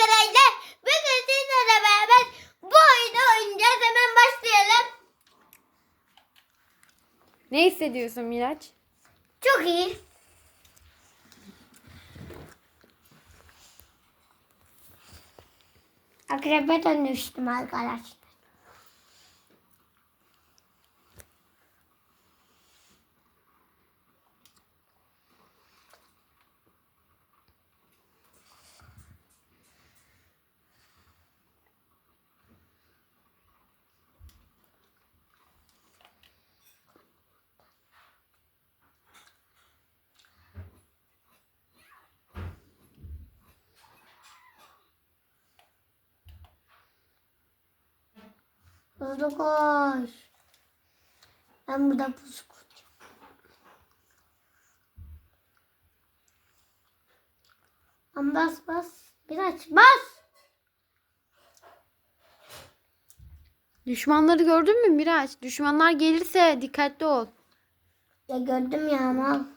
arkadaşlar. Bugün sizlerle beraber bu oyunu oynayacağız. Hemen başlayalım. Ne hissediyorsun Miraç? Çok iyi. Akrebe dönüştüm arkadaşlar. Hızlı koş. Ben burada pusu kuracağım. Lan bas bas. Biraz bas. Düşmanları gördün mü Miraç? Düşmanlar gelirse dikkatli ol. Ya gördüm ya ama.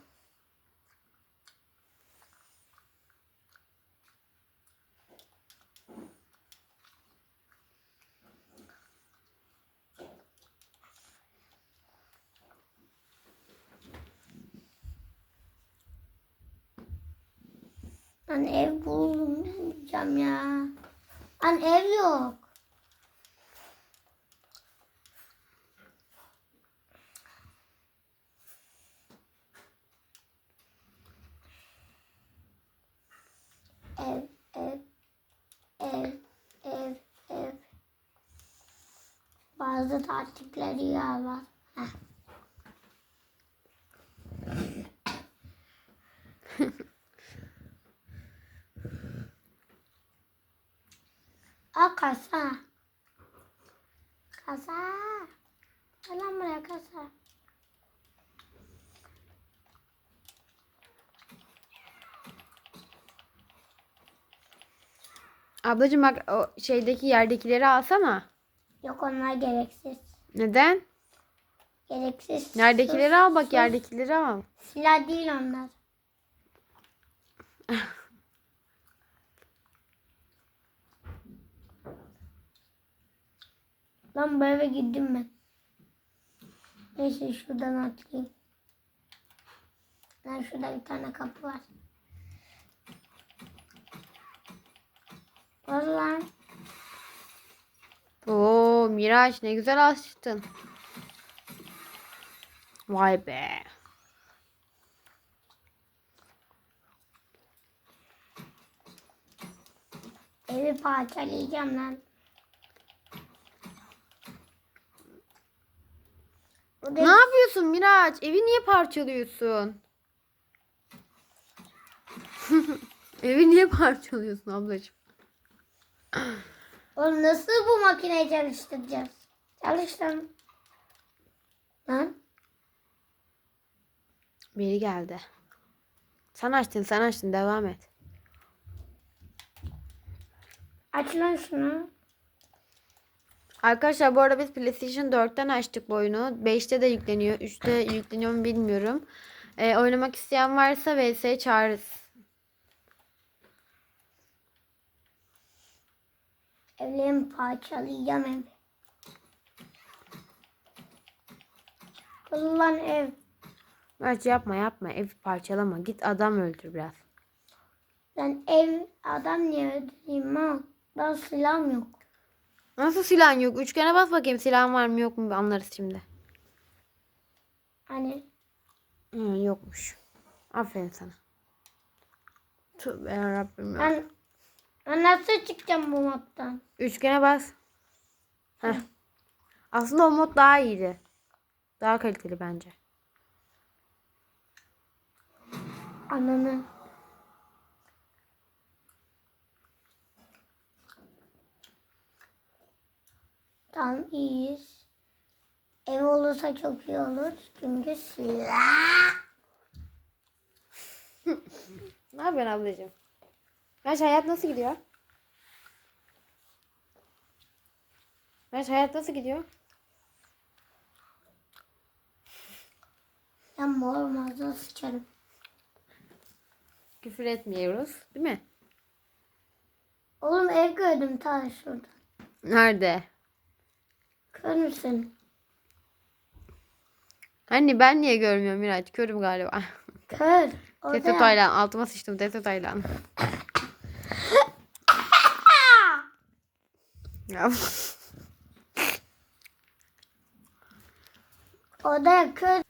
Ben ev bulacağım ya. Ben ev yok. Ev, ev, ev, ev, ev. Bazı tatilleri ya var. Heh. Aa kasa. Kasa. Gel lan buraya kasa. Ablacığım bak o şeydeki yerdekileri alsana. Yok onlar gereksiz. Neden? Gereksiz. Yerdekileri al bak yerdekileri al. Silah değil onlar. Lan bu eve gittim ben. Neyse şuradan atlayayım. Lan şurada bir tane kapı var. Lan. Oo Miraç ne güzel açtın. Vay be. Evi parçalayacağım lan. Ne yapıyorsun Miraç? Evi niye parçalıyorsun? Evi niye parçalıyorsun ablacığım? Oğlum nasıl bu makineyi çalıştıracağız? Çalıştım. Lan. Biri geldi. Sen açtın sen açtın devam et. Aç lan şunu. Arkadaşlar bu arada biz PlayStation 4'ten açtık bu oyunu. 5'te de yükleniyor. 3'te yükleniyor mu bilmiyorum. Ee, oynamak isteyen varsa VS'ye çağırırız. Evlerimi parçalayacağım evi. Kullan ev. Miraç yapma yapma ev parçalama. Git adam öldür biraz. Ben ev adam niye öldüreyim ha? Ben silahım yok. Nasıl silahın yok? Üçgene bas bakayım silahın var mı yok mu anlarız şimdi. Hani Hı, yokmuş. Aferin sana. Tövbe yarabbim ya. ben, ben nasıl çıkacağım bu maptan? Üçgene bas. Heh. Aslında o mod daha iyiydi. Daha kaliteli bence. Ananı. Tamam iyiyiz. Ev olursa çok iyi olur. Çünkü silah. Ne yapıyorsun ablacığım? Miraç hayat nasıl gidiyor? Miraç hayat nasıl gidiyor? Ben mor mağaza sıçarım. Küfür etmiyoruz. Değil mi? Oğlum ev gördüm ta şurada. Nerede? Kör müsün? Hani ben niye görmüyorum Miraç? Körüm galiba. Kör. Testo Taylan. Altıma sıçtım Testo Taylan. Ya. Orada kör.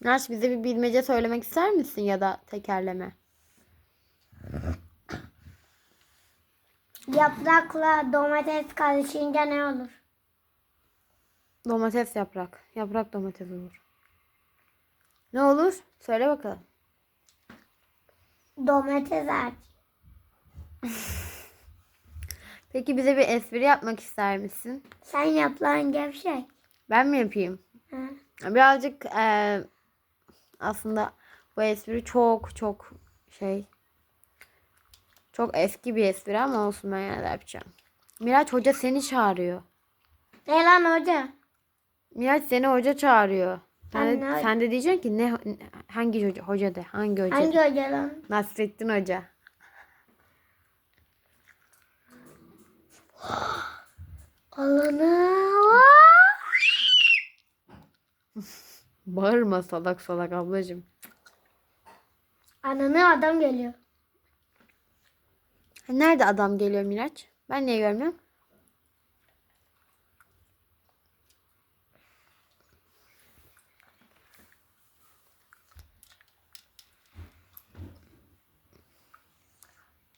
Miraç bize bir bilmece söylemek ister misin ya da tekerleme? Yaprakla domates karışınca ne olur? Domates yaprak. Yaprak domates olur. Ne olur? Söyle bakalım. Domates ağacı. Peki bize bir espri yapmak ister misin? Sen yap lan gevşek. Ben mi yapayım? Ha. Birazcık eee, aslında bu espri çok çok şey çok eski bir espri ama olsun ben yine de yapacağım. Miraç hoca seni çağırıyor. Ne lan hoca? Miraç seni hoca çağırıyor. Sen de, sen de diyeceksin ki ne hangi hoca hoca de hangi hoca? Hangi de? hoca lan? Nasrettin hoca. Alana. Bağırma salak salak ablacığım. Ananı adam geliyor. Nerede adam geliyor Miraç? Ben niye görmüyorum?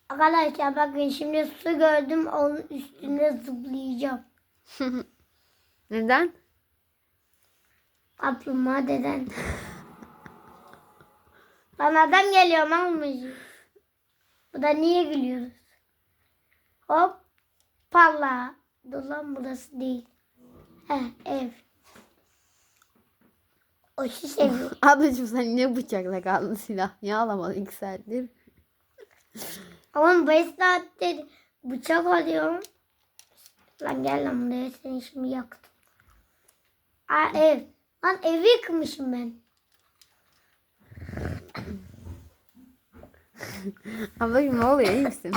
Arkadaşlar bakın şimdi su gördüm onun üstüne zıplayacağım. Neden? Kaplumbağa deden. Lan adam geliyor malmış. Bu da niye gülüyoruz? Hop. Palla. Dur lan burası değil. Heh ev. O şiş evi. Ablacığım sen niye bıçakla kaldın silah? Niye alamadın iki saattir? Ama 5 saattir bıçak alıyorum. Lan gel lan buraya seni şimdi yaktım. Aa ev. Lan evi yıkmışım ben. Ablacığım ne oluyor iyi misin?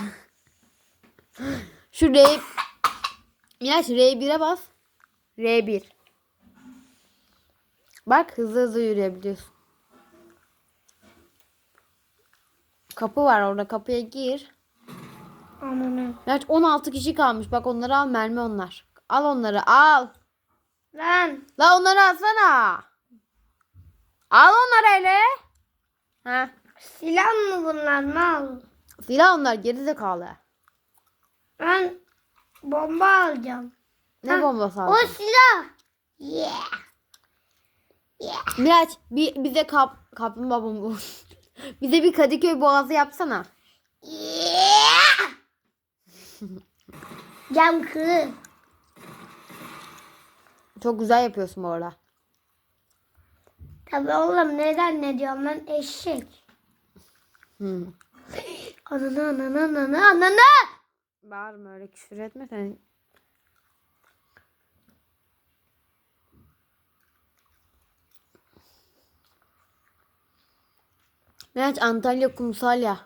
Şu R... Miraç R1'e bas. R1. Bak hızlı hızlı yürüyebiliyorsun. Kapı var orada kapıya gir. Ananı. Miraç 16 kişi kalmış. Bak onları al mermi onlar. Al onları al. Lan. La onları alsana. Al onları hele. Ha. Silah mı bunlar mal? Silah onlar geri zekalı. Ben bomba alacağım. Ne Ha, bombası O aldın? silah. Yeah. Yeah. Miraç bir, bize kap, kaplumbağa bomba. bize bir Kadıköy boğazı yapsana. Yeah. Cam kırı. Çok güzel yapıyorsun bu arada. Tabii oğlum ne zannediyorum lan eşek. Hmm. Ananı ananı ananı ananı. Bağırma öyle küfür etme sen. Miraç Antalya kumsal ya.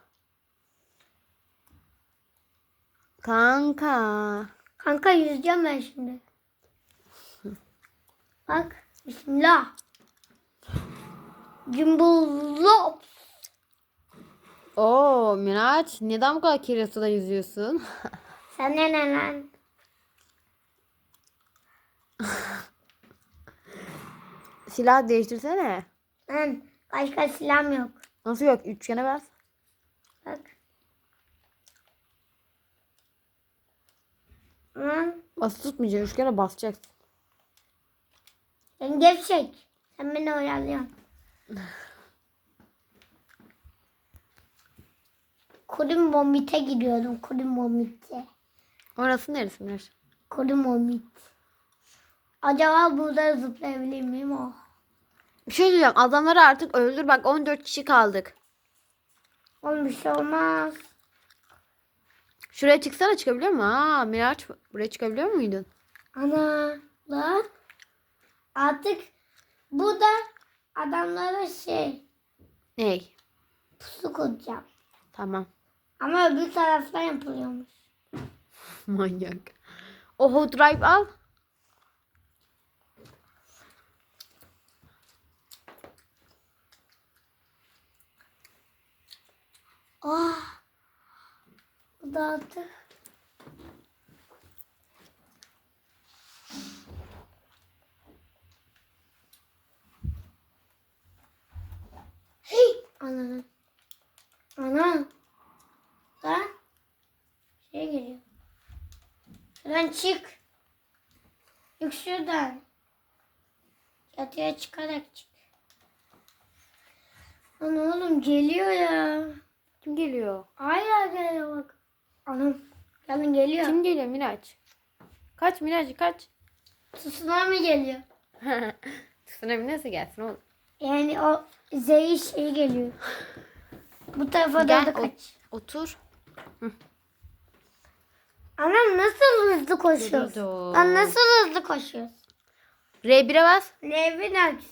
Kanka. Kanka yüzeceğim ben şimdi. Bak. Bismillah. Cumbullop. Oo Miraç neden bu kadar kirli suda yüzüyorsun? Sen ne ne lan? Silah değiştirsene. Lan başka silahım yok. Nasıl yok? Üçgene bas. Bak. Lan Bas tutmayacaksın. Üçgene basacaksın. Gevşek. Sen beni oyalıyorsun. Kurum Momit'e gidiyordum. Kurum Momit'e. Orası neresi Miraç? Kurum Momit. Acaba burada zıplayabilir miyim? Oh. Bir şey diyeceğim. Adamları artık öldür. Bak 14 kişi kaldık. Oğlum bir şey olmaz. Şuraya çıksana çıkabiliyor mu? Aa Miraç buraya çıkabiliyor muydun? Ana lan. Artık bu da adamlara şey Ney? pusu kuracağım. Tamam. Ama öbür taraftan yapılıyormuş. Manyak. Oho drive al. Ah. Bu da artık. Hey! Ananı. Ana. Lan. Şey geliyor. Şuradan çık. Çık şuradan. Çatıya çıkarak çık. Lan oğlum geliyor ya. Kim geliyor? Hala geliyor bak. Anam. Gelin geliyor. Kim geliyor Miraç? Kaç Miraç kaç. Tsunami geliyor. Tsunami nasıl gelsin oğlum? Yani o Z'yi şey geliyor. Bu tarafa Gel, doğru kaç. Otur. Anam nasıl hızlı koşuyoruz? Lan nasıl hızlı koşuyoruz? R1'e bas. Levin aks.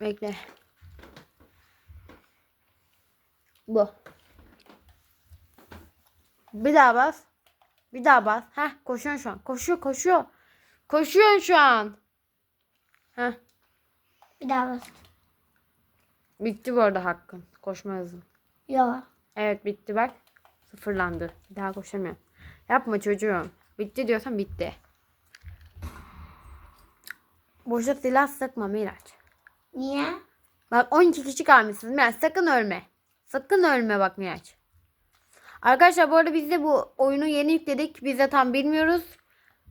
Bekle. Bu. Bir daha bas. Bir daha bas. Heh koşuyorsun şu an. Koşuyor koşuyor. Koşuyorsun şu an. Heh. Bir daha bas. Bitti bu arada hakkın. Koşma hızın. Yok. Evet bitti bak. Sıfırlandı. Bir daha koşamıyorum. Yapma çocuğum. Bitti diyorsan bitti. Boşa silah sıkma Miraç. Niye? Bak 12 kişi kalmışsınız. Miraç sakın ölme. Sakın ölme bak Miraç. Arkadaşlar bu arada biz de bu oyunu yeni yükledik. Biz de tam bilmiyoruz.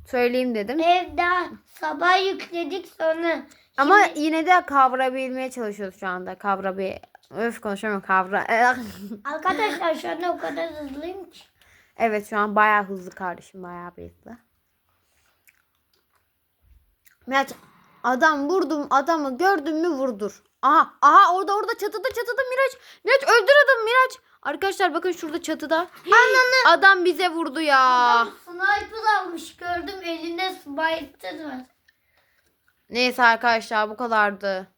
Söyleyeyim dedim. Ev daha sabah yükledik sonra. Ama yine de kavrayabilmeye çalışıyoruz şu anda. Kavra bir... Öf konuşamıyorum kavra. Arkadaşlar şu anda o kadar hızlıyım ki. evet şu an bayağı hızlı kardeşim. Bayağı bir hızlı. Miraç adam vurdum adamı gördün mü vurdur. Aha aha orada orada çatıda çatıda Miraç. Miraç öldür adamı Miraç. Arkadaşlar bakın şurada çatıda. Ananı. Adam bize vurdu ya. Sniper almış gördüm elinde sniper var. Neyse arkadaşlar bu kadardı.